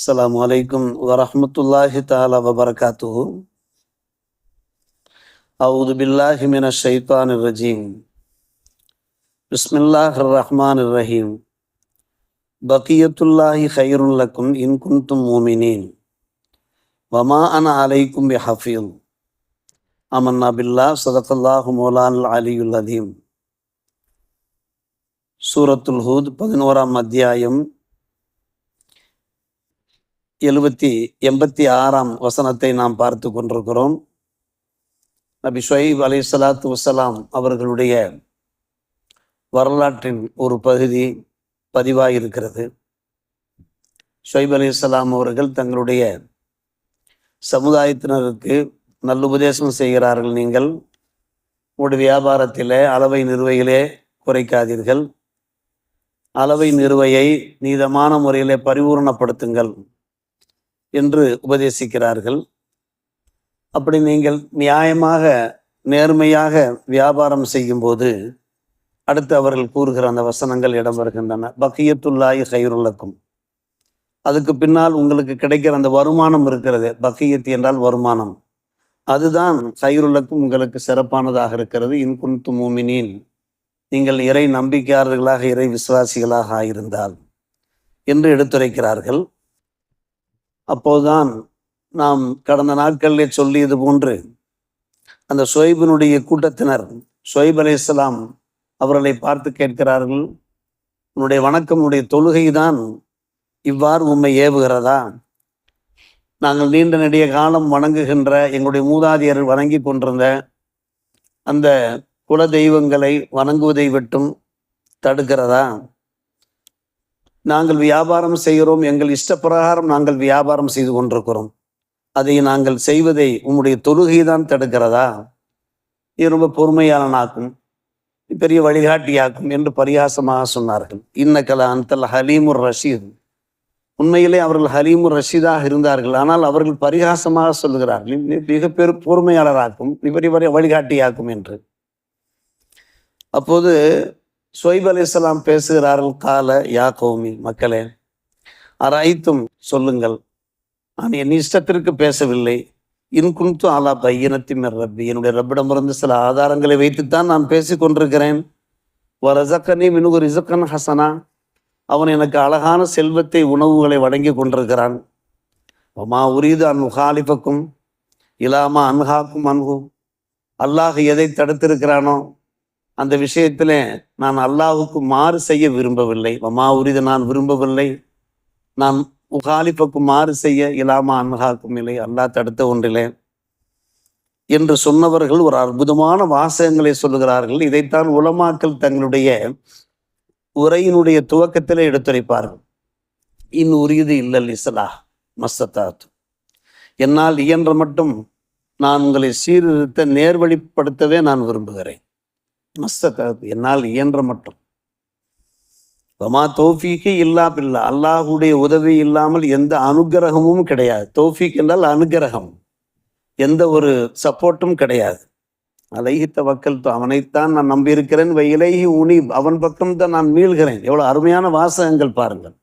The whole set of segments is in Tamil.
السلام عليكم ورحمة الله تعالى وبركاته أعوذ بالله من الشيطان الرجيم بسم الله الرحمن الرحيم بقية الله خير لكم إن كنتم مؤمنين وما أنا عليكم بحفيظ آمنا بالله صدق الله مولانا العلي العظيم சூரத்துல் ஹூத் பதினோராம் அத்தியாயம் எழுபத்தி எண்பத்தி ஆறாம் வசனத்தை நாம் பார்த்து கொண்டிருக்கிறோம். நபி ஷொய்ப் அலி சலாத்து வசலாம் அவர்களுடைய வரலாற்றின் ஒரு பகுதி பதிவாயிருக்கிறது. ஷொய்ப் அலி சலாம் அவர்கள் தங்களுடைய சமுதாயத்தினருக்கு நல்ல உபதேசம் செய்கிறார்கள் நீங்கள். உங்களுடைய வியாபாரத்திலே அளவை நிறுவையிலே குறைக்காதீர்கள். அளவை நிறுவையை நீதமான முறையிலே பரிபூரணப்படுத்துங்கள். என்று உபதேசிக்கிறார்கள். அப்படி நீங்கள் நியாயமாக நேர்மையாக வியாபாரம் செய்யும்போது அடுத்து அவர்கள் கூறுகிற அந்த வசனங்கள் இடம் வருகின்றன பக்கியத்துல்லாய் கைருள்ளக்கும் அதுக்கு பின்னால் உங்களுக்கு கிடைக்கிற அந்த வருமானம் இருக்கிறது. பக்கியத் என்றால் வருமானம். அதுதான் கைருள்ளக்கும் உங்களுக்கு சிறப்பானதாக இருக்கிறது. இன்குன்து மூமினின். நீங்கள் இறை நம்பிக்கையாளர்களாக இறை விசுவாசிகளாக ஆயிருந்தால் என்று எடுத்துரைக்கிறார்கள். அப்போதுதான் நாம் கடந்த நாட்களிலே சொல்லியது போன்று அந்த சொய்பினுடைய கூட்டத்தினர் சொய்ப் அலி இஸ்லாம் அவர்களை பார்த்து கேட்கிறார்கள் உன்னுடைய வணக்கம் உன்னுடைய தொழுகை தான் இவ்வாறு உண்மை ஏவுகிறதா? நாங்கள் நீண்ட நெடிய காலம் வணங்குகின்ற எங்களுடைய மூதாதையர் வணங்கி கொண்டிருந்த அந்த குல தெய்வங்களை வணங்குவதை விட்டும் தடுக்கிறதா? நாங்கள் வியாபாரம் செய்கிறோம். எங்கள் இஷ்டப்பிரகாரம் நாங்கள் வியாபாரம் செய்து கொண்டிருக்கிறோம். அதை நாங்கள் செய்வதை உம்முடைய தொழுகை தான் தடுக்கிறதா? இது ரொம்ப பொறுமையாளனாக்கும் பெரிய வழிகாட்டியாக்கும் என்று பரிகாசமாக சொன்னார்கள். இன்னக்கல அந்தல் ஹலீமுர் ரஷீத். உண்மையிலே அவர்கள் ஹலீமுர் ரஷீதாக இருந்தார்கள். ஆனால் அவர்கள் பரிகாசமாக சொல்லுகிறார்கள். மிக பெரு பொறுமையாளராக்கும் பெரிய வழிகாட்டியாக்கும் என்று. அப்போது சொய்ப் அலி இஸ்லாம் பேசுகிறார்கள் கால யா கோமி மக்களே அரைத்தும் சொல்லுங்கள். நான் என் இஷ்டத்திற்கு பேசவில்லை. இன்குன்து ஆலா பையனத்தி ரப்பி. என்னுடைய ரப்பிடமிருந்து சில ஆதாரங்களை வைத்துத்தான் நான் பேசி கொண்டிருக்கிறேன். வ ரசக்கனி மினுகு ரிசக்கன் ஹசனா அவன் எனக்கு அழகான செல்வத்தை உணவுகளை வழங்கி கொண்டிருக்கிறான். மா உரீது அன் முகாலிஃபக்கும் இலாமா அன்ஹாக்கும் அன்பும் அல்லாஹ் எதை தடுத்திருக்கிறானோ அந்த விஷயத்தில் நான் அல்லாஹுக்கு மாறு செய்ய விரும்பவில்லை. வமா உரிது நான் விரும்பவில்லை. நான் உகாலிப்புக்கு மாறு செய்ய இலாமா அன்ஹாக்கும் இல்லை அல்லாஹ் தடுத்த ஒன்றிலே. என்று சொன்னவர்கள் ஒரு அற்புதமான வாசகங்களை சொல்லுகிறார்கள். இதைத்தான் உலமாக்கள் தங்களுடைய உரையினுடைய துவக்கத்தில் எடுத்துரைப்பார்கள். இன் உரியது இல்லல் இஸ்லா மஸ்தத்தாத்து என்னால் இயன்ற மட்டும் நான் உங்களை சீர்திருத்த நேர்வழிப்படுத்தவே நான் விரும்புகிறேன். மஸ்தத்தாத்து என்னால் இயன்ற மட்டும். வமா தோஃபீக்கு இல்லா பில்லா. அல்லாஹுடைய உதவி இல்லாமல் எந்த அனுகிரகமும் கிடையாது. தோஃபீக் என்றால் அனுகிரகம். எந்த ஒரு சப்போர்ட்டும் கிடையாது. அலைகித்த வக்கல் அவனைத்தான் நான் நம்பியிருக்கிறேன். இலகி உனி அவன் பக்கம்தான் நான் மீள்கிறேன். எவ்வளவு அருமையான வாசகங்கள் பாருங்கள்.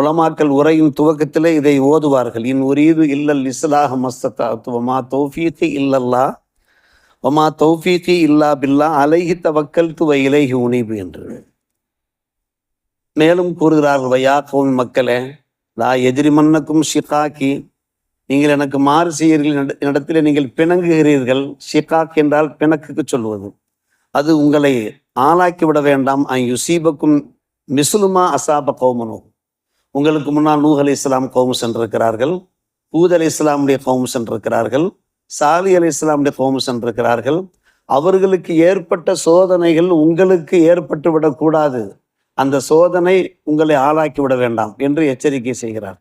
உலமாக்கல் உரையின் துவக்கத்திலே இதை ஓதுவார்கள். இன் உரீது இல்லல் இஸ்லாஹ் மஸ்தத்தாத்து துவமா தோஃபீக்கு இல்லல்லா. ஒமா தௌஃபீக்கி இல்லா பில்லா அலைஹி தவக்கல் துவை இலைஹி உனிபு என்று. மேலும் கூறுகிறார்கள் வையா கோமி மக்களே லா எதிரி மன்னக்கும் ஷிகாக்கி நீங்கள் எனக்கு மாறு செய்கிறீர்கள் இடத்துல நீங்கள் பிணங்குகிறீர்கள் ஷிகாக் என்றால் பிணக்குக்கு சொல்வது அது உங்களை ஆளாக்கி விட வேண்டாம் அ யுசீபக்கும் மிசுலுமா அசாப கௌமனோ. உங்களுக்கு முன்னால் நூஹ் அலி இஸ்லாம் கௌமு சென்றிருக்கிறார்கள் பூத் அலி இஸ்லாமுடைய கௌமு சென்றிருக்கிறார்கள். சாலி அலி இஸ்லாமுடைய கௌமு சென்றிருக்கிறார்கள். அவர்களுக்கு ஏற்பட்ட சோதனைகள் உங்களுக்கு ஏற்பட்டு விடக்கூடாது அந்த சோதனை உங்களை ஆளாக்கி விட வேண்டாம் என்று எச்சரிக்கை செய்கிறார்.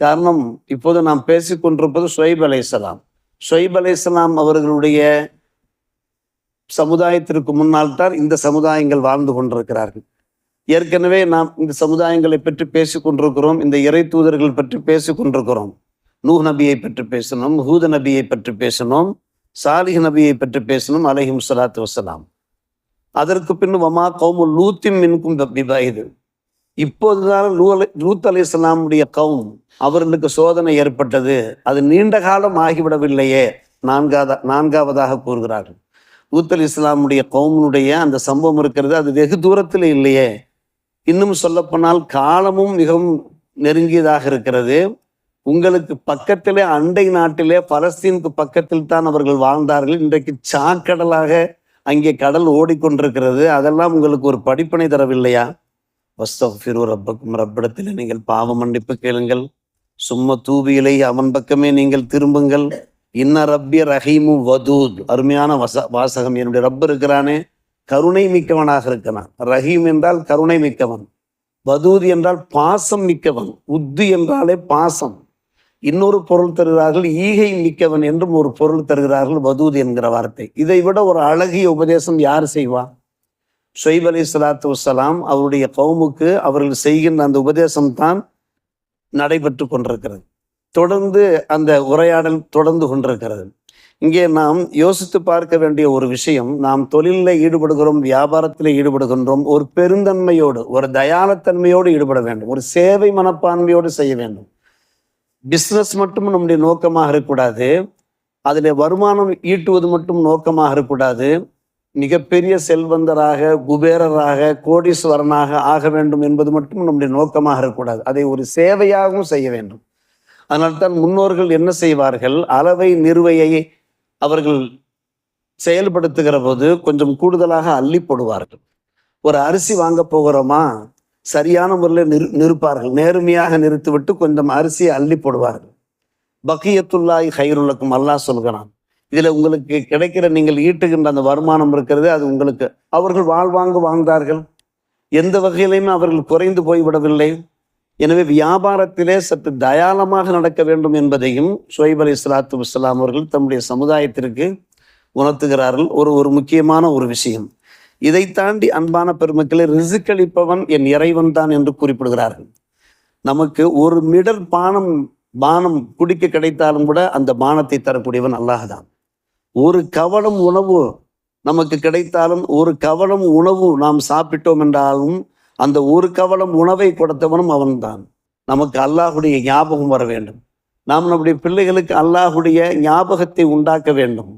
காரணம் இப்போது நாம் பேசிக்கொண்டிருப்பது ஷொய்ப் அலை இஸ்லாம். ஷொய்ப் அலை இஸ்லாம் அவர்களுடைய சமுதாயத்திற்கு முன்னால் தான் இந்த சமுதாயங்கள் வாழ்ந்து கொண்டிருக்கிறார்கள். ஏற்கனவே நாம் இந்த சமுதாயங்களை பற்றி பேசிக்கொண்டிருக்கிறோம் இந்த இறை தூதர்கள் பற்றி பேசிக்கொண்டிருக்கிறோம் கொண்டிருக்கிறோம். நூஹ் நபியை பற்றி பேசணும் ஹூத நபியை பற்றி பேசணும் சாலிஹ் நபியை பற்றி பேசணும் அலஹிம் சலாத்து வசலாம் அதற்கு பின் வமா கௌமு லூத்திம் மின்கும் பிபாயுது இப்போதுதான் லூ அலை- லூத் அலி இஸ்லாமுடைய கவுன் அவர்களுக்கு சோதனை ஏற்பட்டது. அது நீண்ட காலம் ஆகிவிடவில்லையே நான்காவதா நான்காவதாக கூறுகிறார்கள். லூத் அலி இஸ்லாமுடைய கவுமுடைய அந்த சம்பவம் இருக்கிறது அது வெகு தூரத்தில் இல்லையே. இன்னும் சொல்லப்போனால் காலமும் மிகவும் நெருங்கியதாக இருக்கிறது. உங்களுக்கு பக்கத்திலே அண்டை நாட்டிலே பலஸ்தீனுக்கு பக்கத்தில் தான் அவர்கள் வாழ்ந்தார்கள். இன்றைக்கு சாக்கடலாக அங்கே கடல் ஓடிக்கொண்டிருக்கிறது. அதெல்லாம் உங்களுக்கு ஒரு படிப்பினை தரவில்லையா? வஸ்தஃபிரு ரப்பக்கும் ரப்பிடத்தில் நீங்கள் பாவ மன்னிப்பு கேளுங்கள். சும்மா தூவியிலை அவன் பக்கமே நீங்கள் திரும்புங்கள். இன்ன ரப்பிய ரஹீமு வதூத். அருமையான வச வாசகம். என்னுடைய ரப்பர் இருக்கிறானே. கருணை மிக்கவனாக இருக்கிறான். ரஹீம் என்றால் கருணை மிக்கவன். வதூத் என்றால் பாசம் மிக்கவன். உத்து என்றாலே பாசம். இன்னொரு பொருள் தருகிறார்கள் ஈகை மிக்கவன் என்றும் ஒரு பொருள் தருகிறார்கள் வதூத் என்கிற வார்த்தை. இதை விட ஒரு அழகிய உபதேசம் யார் செய்வா? ஷொய்ப் அலி சலாத்து வலாம் அவருடைய கவுமுக்கு அவர்கள் செய்கின்ற அந்த உபதேசம் தான் நடைபெற்று கொண்டிருக்கிறது. தொடர்ந்து அந்த உரையாடல் தொடர்ந்து கொண்டிருக்கிறது. இங்கே நாம் யோசித்து பார்க்க வேண்டிய ஒரு விஷயம் நாம் தொழிலில் ஈடுபடுகிறோம் வியாபாரத்தில் ஈடுபடுகின்றோம் ஒரு பெருந்தன்மையோடு ஒரு தயாளத்தன்மையோடு ஈடுபட வேண்டும் ஒரு சேவை மனப்பான்மையோடு செய்ய வேண்டும். பிஸ்னஸ் மட்டும் நம்முடைய நோக்கமாக இருக்கக்கூடாது. அதில் வருமானம் ஈட்டுவது மட்டும் நோக்கமாக இருக்கக்கூடாது. மிகப்பெரிய செல்வந்தராக குபேரராக கோடீஸ்வரனாக ஆக வேண்டும் என்பது மட்டும் நம்முடைய நோக்கமாக இருக்கக்கூடாது. அதை ஒரு சேவையாகவும் செய்ய வேண்டும். அதனால்தான் முன்னோர்கள் என்ன செய்வார்கள்? அளவை நிறுவையை அவர்கள் செயல்படுத்துகிற போது கொஞ்சம் கூடுதலாக அள்ளி போடுவார்கள். ஒரு அரிசி வாங்க போகிறோமா? சரியான முறையில் நிறு நிறுப்பார்கள் நேர்மையாக நிறுத்திவிட்டு கொஞ்சம் அரிசியை அள்ளி போடுவார்கள். பக்கியத்துல்லாய் ஹைருலக்கும் அல்லாஹ் சொல்கிறான். இதில் உங்களுக்கு கிடைக்கிற நீங்கள் ஈட்டுகின்ற அந்த வருமானம் இருக்கிறது அது உங்களுக்கு. அவர்கள் வாழ்வாங்கு வாழ்ந்தார்கள். எந்த வகையிலையுமே அவர்கள் குறைந்து போய்விடவில்லை. எனவே வியாபாரத்திலே சற்று தயாளமாக நடக்க வேண்டும் என்பதையும் ஷுவைப் அலி இஸ்லாத்து வஸ்லாம் அவர்கள் தம்முடைய சமுதாயத்திற்கு உணர்த்துகிறார்கள். ஒரு ஒரு முக்கியமான ஒரு விஷயம். இதை தாண்டி அன்பான பெருமக்களை ரிசுக்களிப்பவன் என் இறைவன் தான் என்று குறிப்பிடுகிறார்கள். நமக்கு ஒரு மிடர் பானம் பானம் குடிக்க கிடைத்தாலும் கூட அந்த பானத்தை தரக்கூடியவன் அல்லாஹான் ஒரு கவலம் உணவு நமக்கு கிடைத்தாலும் ஒரு கவலம் உணவு நாம் சாப்பிட்டோம் என்றாலும் அந்த ஒரு கவலம் உணவை கொடுத்தவனும் அவன்தான் நமக்கு அல்லாஹுடைய ஞாபகம் வர வேண்டும். நாம் நம்முடைய பிள்ளைகளுக்கு அல்லாஹுடைய ஞாபகத்தை உண்டாக்க வேண்டும்.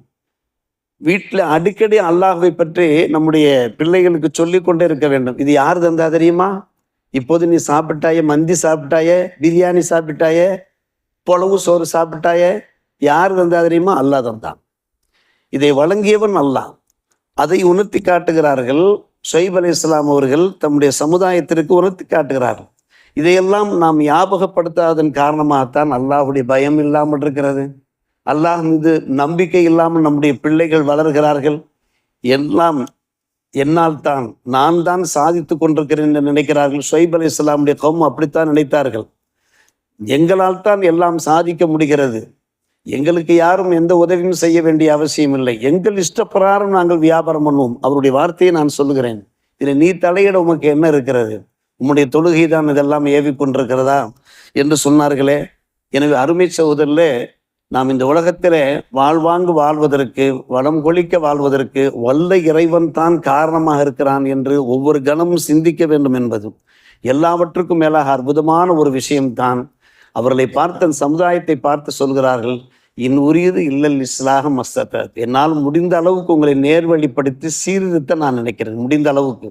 வீட்டில் அடிக்கடி அல்லாஹுவை பற்றி நம்முடைய பிள்ளைகளுக்கு சொல்லிக் கொண்டே இருக்க வேண்டும். இது யார் தந்தா தெரியுமா? இப்போது நீ சாப்பிட்டாயே மந்தி சாப்பிட்டாயே பிரியாணி சாப்பிட்டாயே புலவு சோறு சாப்பிட்டாயே யார் தந்தா தெரியுமா? அல்லாஹ் தந்தான். இதை வழங்கியவன் அல்லாஹ். அதை உணர்த்தி காட்டுகிறார்கள். ஷொய்ப் அலி இஸ்லாம் அவர்கள் தம்முடைய சமுதாயத்திற்கு உணர்த்தி காட்டுகிறார்கள். இதையெல்லாம் நாம் ஞாபகப்படுத்தாதன் காரணமாகத்தான் அல்லாஹுடைய பயம் இல்லாமல் இருக்கிறது. அல்லாஹ் மீது நம்பிக்கை இல்லாமல் நம்முடைய பிள்ளைகள் வளர்கிறார்கள். எல்லாம் என்னால் தான் நான் தான் சாதித்து கொண்டிருக்கிறேன் என்று நினைக்கிறார்கள். ஷொய்ப் அலி இஸ்லாமுடைய கம் அப்படித்தான் நினைத்தார்கள். எங்களால் தான் எல்லாம் சாதிக்க முடிகிறது? எங்களுக்கு யாரும் எந்த உதவியும் செய்ய வேண்டிய அவசியம் இல்லை. எங்கள் இஷ்டப்பிரகாரம் நாங்கள் வியாபாரம் பண்ணுவோம். அவருடைய வார்த்தையை நான் சொல்லுகிறேன். இதில் நீ தலையிட உமக்கு என்ன இருக்கிறது? உம்முடைய தொழுகை தான் இதெல்லாம் ஏவி கொண்டிருக்கிறதா என்று சொன்னார்களே. எனவே அருமை சகோதரில் நாம் இந்த உலகத்திலே வாழ்வாங்கு வாழ்வதற்கு வளம் கொளிக்க வாழ்வதற்கு வல்ல இறைவன் தான் காரணமாக இருக்கிறான் என்று ஒவ்வொரு கணமும் சிந்திக்க வேண்டும் என்பதும் எல்லாவற்றுக்கும் மேலாக அற்புதமான ஒரு விஷயம்தான். அவர்களை பார்த்த சமுதாயத்தை பார்த்து சொல்கிறார்கள் இன் உரியது இல்லல் இஸ்லாக மஸ்தத்த. என்னால் முடிந்த அளவுக்கு உங்களை நேர்வழிப்படுத்தி சீர்திருத்த நான் நினைக்கிறேன் முடிந்த அளவுக்கு.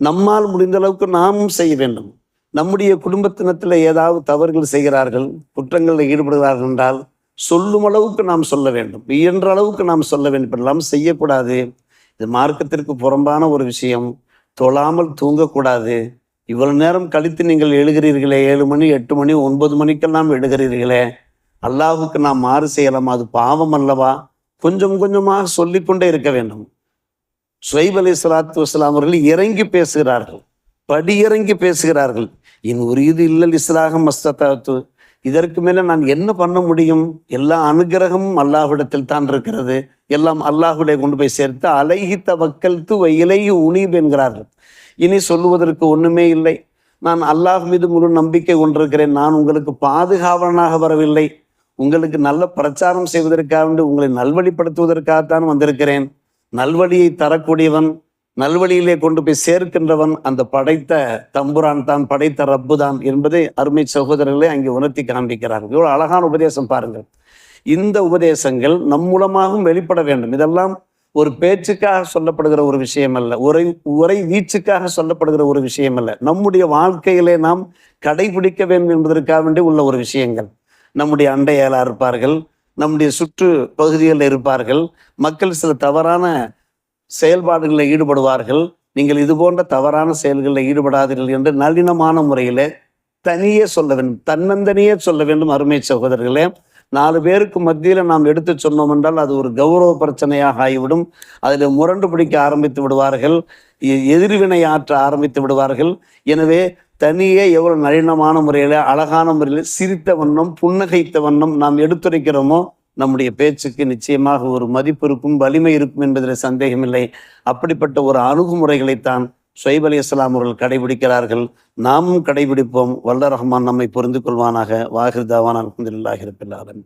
நம்மால் முடிந்த அளவுக்கு நாமும் செய்ய வேண்டும். நம்முடைய குடும்பத்தினத்தில் ஏதாவது தவறுகள் செய்கிறார்கள் குற்றங்களில் ஈடுபடுகிறார்கள் என்றால் சொல்லும் அளவுக்கு நாம் சொல்ல வேண்டும். இயன்ற அளவுக்கு நாம் சொல்ல வேண்டும். இப்படிலாம் செய்யக்கூடாது. இது மார்க்கத்திற்கு புறம்பான ஒரு விஷயம். தொழாமல் தூங்கக்கூடாது. இவ்வளவு நேரம் கழித்து நீங்கள் எழுகிறீர்களே. ஏழு மணி எட்டு மணி ஒன்பது மணிக்கெல்லாம் எழுகிறீர்களே. அல்லாஹுக்கு நாம் மாறு செய்யலாம்? அது பாவம் அல்லவா? கொஞ்சம் கொஞ்சமாக சொல்லிக்கொண்டே இருக்க வேண்டும். சுவைப் அலி சலாத்து வஸ்லாம் அவர்கள் இறங்கி பேசுகிறார்கள். படி இறங்கி பேசுகிறார்கள். என் ஒரு இது இல்லல் இஸ்லாகம் மஸ்தத்தாத்து இதற்கு மேல நான் என்ன பண்ண முடியும்? எல்லா அனுகிரகமும் அல்லாஹ்விடத்தில் தான் இருக்கிறது. எல்லாம் அல்லாஹுடைய கொண்டு போய் சேர்த்து அலைஹி தவக்கல்த்து இலையு உனீப் என்கிறார்கள். இனி சொல்லுவதற்கு ஒண்ணுமே இல்லை. நான் அல்லாஹ் மீது முழு நம்பிக்கை கொண்டிருக்கிறேன். நான் உங்களுக்கு பாதுகாவலனாக வரவில்லை. உங்களுக்கு நல்ல பிரச்சாரம் செய்வதற்காக உங்களை நல்வழிப்படுத்துவதற்காகத்தான் வந்திருக்கிறேன். நல்வழியை தரக்கூடியவன் நல்வழியிலே கொண்டு போய் சேர்க்கின்றவன் அந்த படைத்த தம்புரான் தான் படைத்த ரப்பு தான் என்பதை அருமை சகோதரர்களே அங்கே உணர்த்தி காண்பிக்கிறார்கள். இவ்வளோ அழகான உபதேசம் பாருங்கள். இந்த உபதேசங்கள் நம் மூலமாகவும் வெளிப்பட வேண்டும். இதெல்லாம் ஒரு பேச்சுக்காக சொல்லப்படுகிற ஒரு விஷயம் அல்ல உரை உரை வீச்சுக்காக சொல்லப்படுகிற ஒரு விஷயம் அல்ல நம்முடைய வாழ்க்கையிலே நாம் கடைபிடிக்க வேண்டும் என்பதற்காக வேண்டி உள்ள ஒரு விஷயங்கள். நம்முடைய அண்டையாளா இருப்பார்கள் நம்முடைய சுற்று பகுதிகளில் இருப்பார்கள் மக்கள் சில தவறான செயல்பாடுகளில் ஈடுபடுவார்கள். நீங்கள் இது போன்ற தவறான செயல்களில் ஈடுபடாதீர்கள் என்று நளினமான முறையில் தனியே சொல்ல வேண்டும். தன்னந்தனியே சொல்ல வேண்டும் அருமை சகோதரர்களே. நாலு பேருக்கு மத்தியில் நாம் எடுத்து சொன்னோம் என்றால் அது ஒரு கௌரவ பிரச்சனையாக ஆகிவிடும். அதில் முரண்டு பிடிக்க ஆரம்பித்து விடுவார்கள். எ- எதிர்வினை ஆற்ற ஆரம்பித்து விடுவார்கள். எனவே தனியே எவ்வளோ நளினமான முறையில் அழகான முறையில் சிரித்த வண்ணம் புன்னகைத்த வண்ணம் நாம் எடுத்துரைக்கிறோமோ நம்முடைய பேச்சுக்கு நிச்சயமாக ஒரு மதிப்பு இருக்கும் வலிமை இருக்கும் என்பதில் சந்தேகமில்லை. அப்படிப்பட்ட ஒரு அணுகுமுறைகளைத்தான் ஷொய்ப் அலி இஸ்லாம் அவர்கள் கடைபிடிக்கிறார்கள். நாமும் கடைபிடிப்போம். வல்ல ரஹ்மான் நம்மை புரிந்து கொள்வானாக. வாகிர்தாவான் அலமதுல்லாஹி